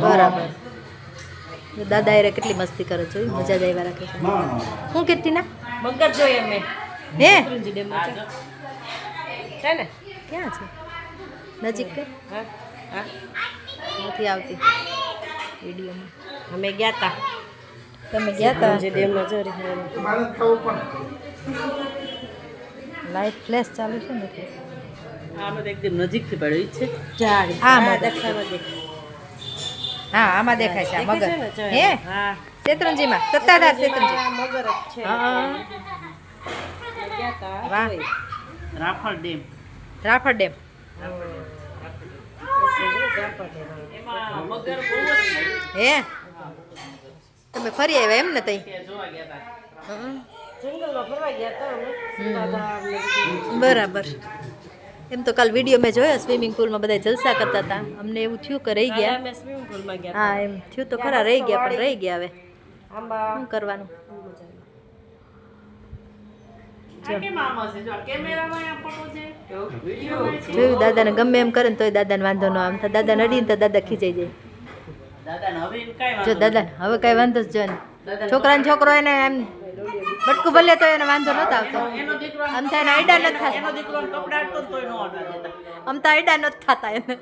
બરાબર. દાદા એરે કેટલી મસ્તી કરે જોયું મજા જ આવ્યા રાખે હું શું કીધી ના? મગર જોઈએ અમે હે? છે છે ને? ક્યાં છે? નજીક કે? હા હા. નથી આવતી. વિડીયોમાં. અમે ગયા હતા તમે ગયા હતા ડેમ ડેમમાં જોરી લાઈટ ફ્લેશ ચાલુ છે ને. આમાં તો એકદમ નજીકથી પડ્યું છે હા, મગર. દક્ષામાં દેખાય હા આમાં દેખાય છે મગર. હે? શેત્રુંજીમાં સત્તાધાર શેત્રુંજી. મગર છે. વાહ. રાફળ ડેમ રાફળ ડેમ એમાં મગર બહુ જ છે હે? તમે ફરી આવ્યા એમ ને તઈ. બરાબર. એમ તો કાલ વીડિયો મેં જોયો સ્વિમિંગ પુલમાં બધા જલસા કરતા હતા. અમને એવું થયું કે રહી ગયા. અમે સ્વિમિંગ પુલમાં ગયા હા એમ થયું તો ખરા રહી ગયા પણ રહી ગયા હવે. આંબા. શું કરવાનું? જોયું દાદાને ગમે એમ કરે ને તોય દાદાને વાંધો ન આમ તો દાદાને અડીને તો દાદા ખીચાઈ જાય. જો દાદાને હવે કઈ વાંધો જ જો ને છોકરાને છોકરો એને એમ બટકું ભલે તો એને વાંધો નતો આવતો. આમ થાય ને આયડા નથી થતા. આમ તો આઈડા નથી થતા એને.